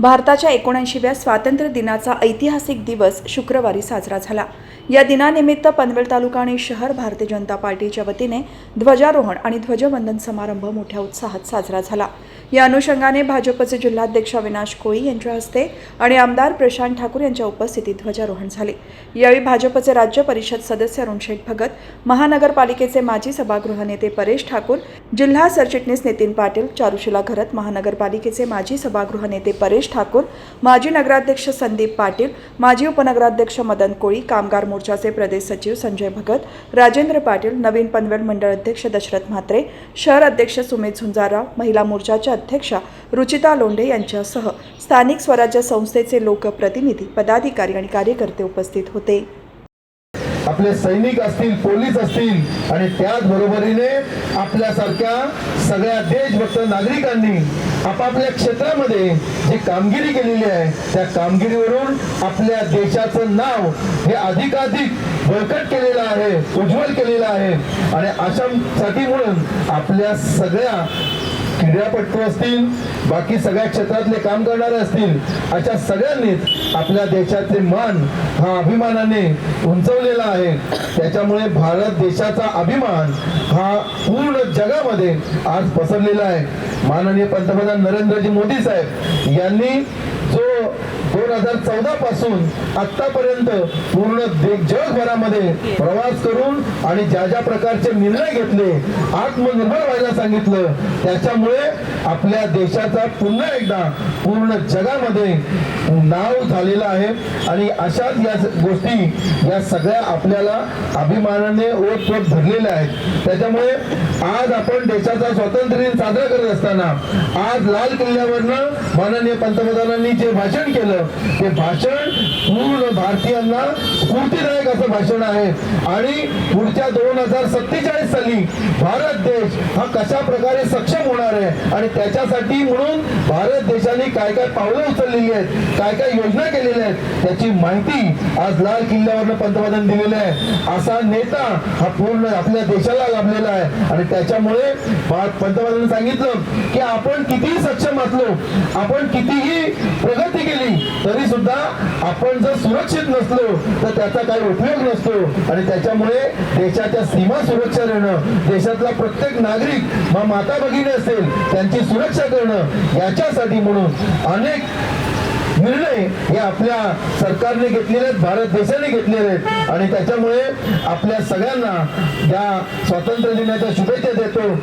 भारताच्या एकोणऐंशीव्या स्वातंत्र्य दिनाचा ऐतिहासिक दिवस शुक्रवारी साजरा झाला. या दिनानिमित्त पनवेल तालुका आणि शहर भारतीय जनता पार्टीच्या वतीने ध्वजारोहण आणि ध्वजवंदन समारंभ मोठ्या उत्साहात साजरा झाला. या अनुषंगाने भाजपचे जिल्हाध्यक्ष अविनाश कोळी यांच्या हस्ते आणि आमदार प्रशांत ठाकूर यांच्या उपस्थितीत ध्वजारोहण झाले. यावेळी भाजपचे राज्य परिषद सदस्य अरुणशेठ भगत महानगरपालिकेचे माजी सभागृह नेते परेश ठाकूर जिल्हा सरचिटणीस नितीन पाटील चारुशिला घरत महानगरपालिकेचे माजी सभागृह नेते परेश ठाकूर माजी नगराध्यक्ष संदीप पाटील माजी उपनगराध्यक्ष मदन कोळी कामगार मोर्चाचे प्रदेश सचिव संजय भगत राजेंद्र पाटील नवीन पनवेल मंडळ अध्यक्ष दशरथ म्हात्रे शहर अध्यक्ष सुमित झुंजारराव महिला मोर्चाच्या अध्यक्षा रुचिता लोंढे यांच्यासह स्थानिक स्वराज्य संस्थेचे लोकप्रतिनिधी पदाधिकारी आणि कार्यकर्ते उपस्थित होते. आपले सैनिक असतील पोलीस असतील आणि त्याचबरोबरीने आपल्यासारख्या सगळ्या देशभक्त नागरिकांनी आपापल्या क्षेत्रामध्ये जी कामगिरी केलेली आहे त्या कामगिरीवरून आपल्या देशाचं नाव हे अधिकाधिक बळकट केलेलं आहे उज्ज्वल केलेलं आहे. आणि अशासाठी म्हणून आपल्या सगळ्या क्रीडापटू असतील बाकी सगळ्या क्षेत्रातले काम करणारे असतील अशा सगळ्यांनीच आपल्या देशाचे मान हा अभिमानाने उंचवलेला आहे. त्याच्यामुळे भारत देशाचा अभिमान हा पूर्ण जगामध्ये आज पसरलेला आहे. माननीय पंतप्रधान नरेंद्रजी मोदी साहेब यांनी जो दोन हजार चौदा पासून आतापर्यंत पूर्ण जगभरामध्ये प्रवास करून आणि ज्या ज्या प्रकारचे निर्णय घेतले आत्मनिर्भर व्हायला सांगितलं त्याच्यामुळे आपल्या देशाचा पुन्हा एकदा पूर्ण जगामध्ये नाव झालेलं आहे. आणि अशाच या गोष्टी या सगळ्या आपल्याला अभिमानाने ओतप्रोत धरलेल्या आहेत. त्याच्यामुळे आज आपण देशाचा स्वातंत्र्य दिन साजरा करत असताना आज लाल किल्ल्यावरनं माननीय पंतप्रधानांनी जे भाषण केलं ते भाषण पूर्ण भारतीयांना स्फूर्तीदायक असं भाषण आहे. आणि पुढच्या दोन हजार सत्तेचाळीस साली भारत देश हा कशा प्रकारे सक्षम होणार आहे? आणि त्याच्यासाठी म्हणून भारत देशाने काय काय पावलं उचललेली आहेत काय काय योजना केलेल्या आहेत त्याची माहिती आज लाल किल्ल्यावरनं पंतप्रधान दिलेली आहे. असा नेता हा पूर्ण आपल्या देशाला लाभलेला आहे. आणि त्याच्यामुळे पा- पंतप्रधानांनी सांगितलं की आपण कितीही सक्षम असलो आपण कितीही प्रगती केली तरी सुद्धा आपण जर सुरक्षित नसलो तर त्याचा काही उपयोग नसतो. आणि त्याच्यामुळे देशाच्या सीमा सुरक्षा देणं देशातला प्रत्येक नागरिक मग माता भगिनी असेल त्यांची सुरक्षा करणं याच्यासाठी म्हणून अनेक निर्णय हे आपल्या सरकारने घेतलेले आहेत भारत देशाने घेतलेले आहेत. आणि त्याच्यामुळे आपल्या सगळ्यांना या स्वातंत्र्य दिनाच्या शुभेच्छा देतो.